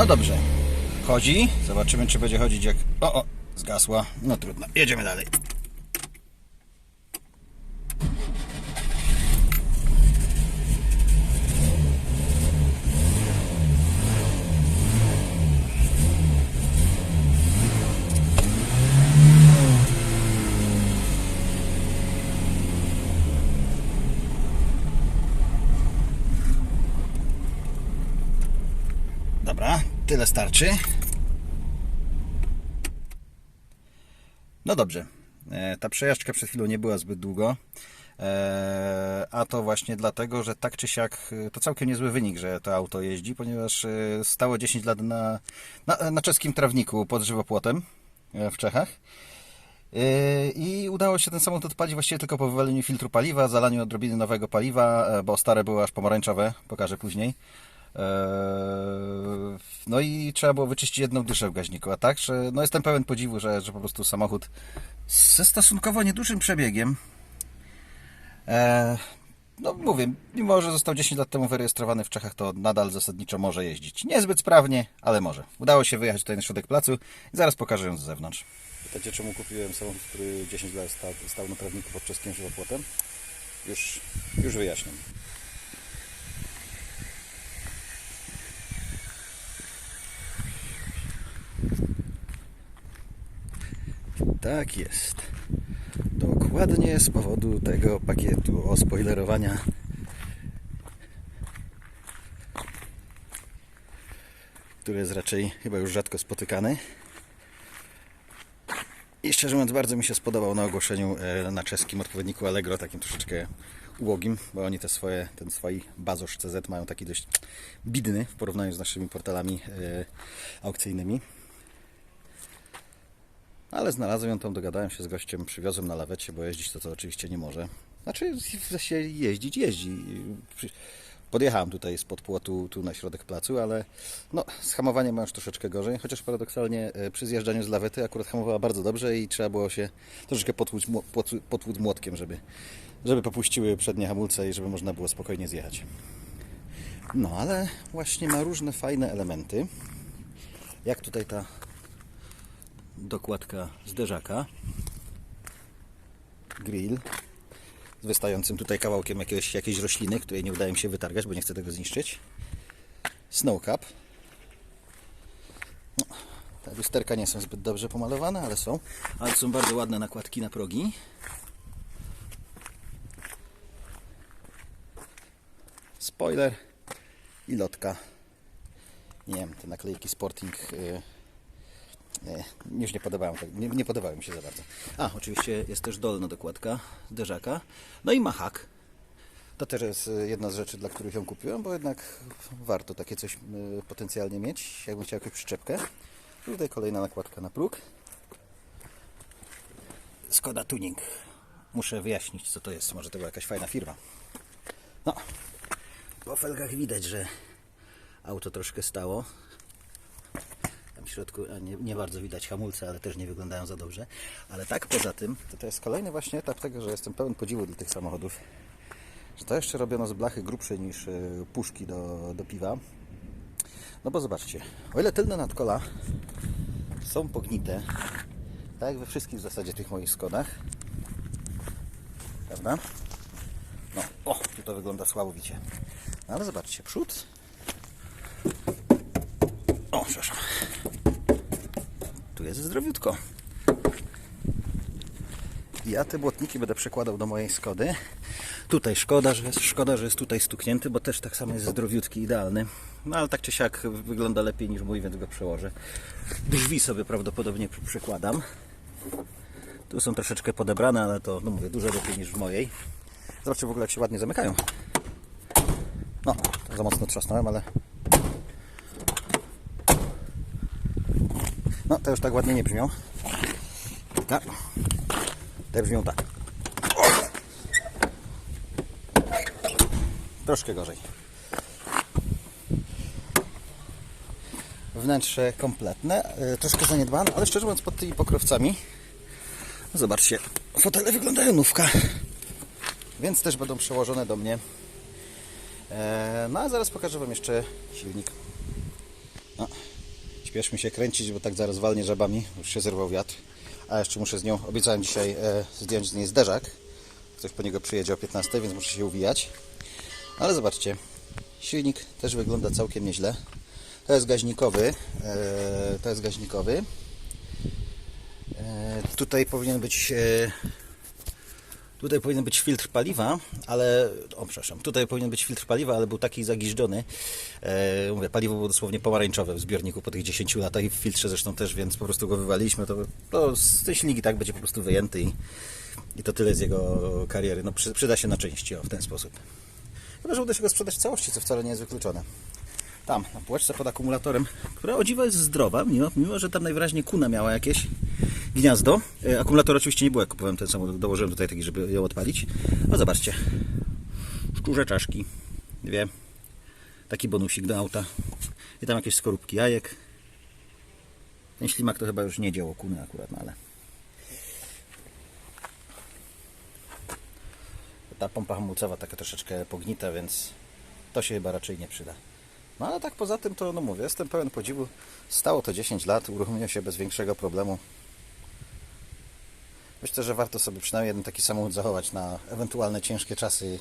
No dobrze. Chodzi. Zobaczymy, czy będzie chodzić jak... O, o, zgasła. No trudno. Jedziemy dalej. Dobra, tyle starczy. No dobrze. E, Ta przejażdżka przed chwilą nie była zbyt długo. E, A to właśnie dlatego, że tak czy siak e, to całkiem niezły wynik, że to auto jeździ, ponieważ stało 10 lat na, na, na czeskim trawniku pod żywopłotem w Czechach. I udało się ten samochód odpalić właściwie tylko po wywaleniu filtru paliwa, zalaniu odrobiny nowego paliwa, bo stare było aż pomarańczowe, pokażę później. No i trzeba było wyczyścić jedną dyszę w gaźniku, a tak, że no jestem pełen podziwu, że, że po prostu samochód ze stosunkowo niedużym przebiegiem eee, no mówię, mimo że został 10 lat temu wyrejestrowany w Czechach, to nadal zasadniczo może jeździć. Niezbyt sprawnie, ale może. Udało się wyjechać tutaj na środek placu i zaraz pokażę ją z zewnątrz. Pytacie, czemu kupiłem samochód, który 10 lat stał, stał na trawniku pod czeskim żywopłotem? Już, już wyjaśniam. Tak jest. Dokładnie z powodu tego pakietu ospoilerowania. Który jest raczej chyba już rzadko spotykany. I szczerze mówiąc, bardzo mi się spodobał na ogłoszeniu e, na czeskim odpowiedniku Allegro, takim troszeczkę ubogim, bo oni te swoje, ten swój Bazosz CZ mają taki dość bidny w porównaniu z naszymi portalami e, aukcyjnymi. Ale znalazłem ją tam, dogadałem się z gościem, przywiozłem na lawecie, bo jeździć to, to oczywiście nie może. Znaczy, się jeździć, jeździ. Podjechałem tutaj spod płotu tu na środek placu, ale no, z hamowaniem ma już troszeczkę gorzej, chociaż paradoksalnie e, przy zjeżdżaniu z lawety akurat hamowała bardzo dobrze i trzeba było się troszeczkę potłuc młotkiem, żeby, żeby popuściły przednie hamulce i żeby można było spokojnie zjechać. No, ale właśnie ma różne fajne elementy. Jak tutaj ta dokładka zderzaka, grill z wystającym tutaj kawałkiem jakiegoś, jakiejś rośliny, której nie udaje mi się wytargać, bo nie chcę tego zniszczyć. Snow cap. No, te lusterka nie są zbyt dobrze pomalowane, ale są. Ale są bardzo ładne nakładki na progi. Spoiler i lotka. Nie wiem, te naklejki Sporting y, nie, już nie podobają, tak- nie, nie podobały mi się za bardzo. A, oczywiście jest też dolna dokładka zderzaka. No i ma hak. To też jest y, jedna z rzeczy, dla których ją kupiłem, bo jednak warto takie coś y, potencjalnie mieć, jakbym chciał jakąś przyczepkę. Tutaj kolejna nakładka na próg. Skoda Tuning. Muszę wyjaśnić, co to jest. Może to była jakaś fajna firma. No, po felgach widać, że auto troszkę stało. W środku nie, nie bardzo widać hamulce, ale też nie wyglądają za dobrze. Ale tak poza tym, to, to jest kolejny właśnie etap tego, że jestem pełen podziwu dla tych samochodów. Że to jeszcze robiono z blachy grubszej niż e, puszki do, do piwa. No bo zobaczcie, o ile tylne nadkola są pognite, tak jak we wszystkich w zasadzie tych moich Skodach, prawda? No, o, tu to wygląda słabowicie. No ale zobaczcie, przód. O, przepraszam. Tu jest zdrowiutko. Ja te błotniki będę przekładał do mojej Skody. Tutaj szkoda, że jest, szkoda, że jest tutaj stuknięty, bo też tak samo jest zdrowiutki, idealny. No ale tak czy siak wygląda lepiej niż mój, więc go przełożę. Drzwi sobie prawdopodobnie przekładam. Tu są troszeczkę podebrane, ale to, no mówię, dużo lepiej niż w mojej. Zobaczcie w ogóle jak się ładnie zamykają. No, to za mocno trzasnąłem, ale No, te już tak ładnie nie brzmią. Tak. Te brzmią tak. Troszkę gorzej. Wnętrze kompletne, e, troszkę zaniedbane, ale szczerze mówiąc pod tymi pokrowcami zobaczcie, fotele wyglądają nówka, więc też będą przełożone do mnie. E, No a zaraz pokażę Wam jeszcze silnik. No, śpieszmy się kręcić, bo tak zaraz walnie żabami. Już się zerwał wiatr. A jeszcze muszę z nią, obiecałem dzisiaj e, zdjąć z niej zderzak. Ktoś po niego przyjedzie o 15, więc muszę się uwijać. Ale zobaczcie, silnik też wygląda całkiem nieźle. To jest gaźnikowy. E, to jest gaźnikowy. E, tutaj powinien być e, Tutaj powinien być filtr paliwa, ale. O, przepraszam. Tutaj powinien być filtr paliwa, ale był taki zagiżdżony. E, mówię, paliwo było dosłownie pomarańczowe w zbiorniku po tych 10 latach i w filtrze zresztą też, więc po prostu go wywaliliśmy. To, to z ten silnik i tak będzie po prostu wyjęty i, i to tyle z jego kariery. No, przy, przyda się na części o, w ten sposób. Chyba, że uda się go sprzedać w całości, co wcale nie jest wykluczone. Tam, na półeczce pod akumulatorem, która o dziwo jest zdrowa, mimo, mimo że tam najwyraźniej kuna miała jakieś gniazdo. E, Akumulator oczywiście nie był, jak kupowałem ten samochód, dołożyłem tutaj taki, żeby ją odpalić. No zobaczcie, szczurze czaszki, dwie, taki bonusik do auta i tam jakieś skorupki jajek. Ten ślimak to chyba już nie dzieło kuny akurat, no ale... Ta pompa hamulcowa taka troszeczkę pognita, więc to się chyba raczej nie przyda. No ale tak poza tym to, no mówię, jestem pełen podziwu. Stało to 10 lat, uruchomiło się bez większego problemu. Myślę, że warto sobie przynajmniej jeden taki samochód zachować na ewentualne ciężkie czasy,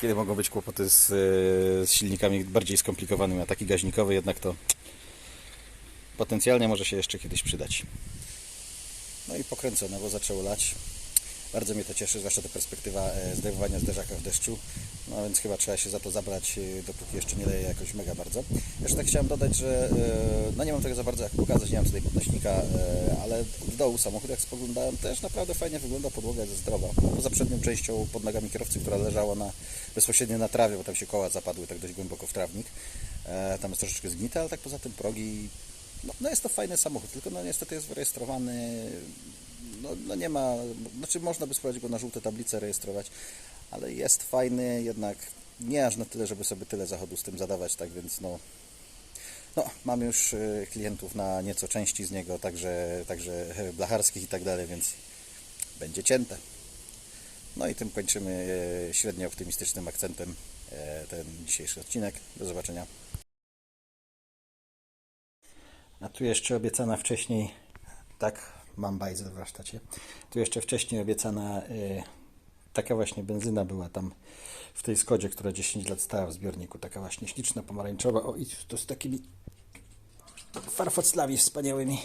kiedy mogą być kłopoty z, z silnikami bardziej skomplikowanymi, a taki gaźnikowy jednak to potencjalnie może się jeszcze kiedyś przydać. No i pokręcone, bo zaczęło lać. Bardzo mnie to cieszy, zwłaszcza ta perspektywa e, zdejmowania zderzaka w deszczu. No więc chyba trzeba się za to zabrać, e, dopóki jeszcze nie leje jakoś mega bardzo. Jeszcze tak chciałem dodać, że e, no nie mam tego za bardzo jak pokazać, nie mam tutaj podnośnika, ale w dołu samochód jak spoglądałem też naprawdę fajnie wygląda, podłoga jest zdrowa. Poza przednią częścią pod nogami kierowcy, która leżała na, bezpośrednio na trawie, bo tam się koła zapadły tak dość głęboko w trawnik. Tam jest troszeczkę zgnite, ale tak poza tym progi no, no jest to fajny samochód, tylko no niestety jest wyrejestrowany no, no nie ma, znaczy można by spróbować go na żółte tablice rejestrować, ale jest fajny, jednak nie aż na tyle, żeby sobie tyle zachodu z tym zadawać, tak więc no, no mam już y, klientów na nieco części z niego, także, także blacharskich i tak dalej, więc będzie cięte. No i tym kończymy e, średnio optymistycznym akcentem e, ten dzisiejszy odcinek. Do zobaczenia. A tu jeszcze obiecana wcześniej, tak, mam bajzel w warsztacie. Tu jeszcze wcześniej obiecana y, taka właśnie benzyna była tam w tej Skodzie, która 10 lat stała w zbiorniku. Taka właśnie śliczna, pomarańczowa. O, i to z takimi farfoclami wspaniałymi.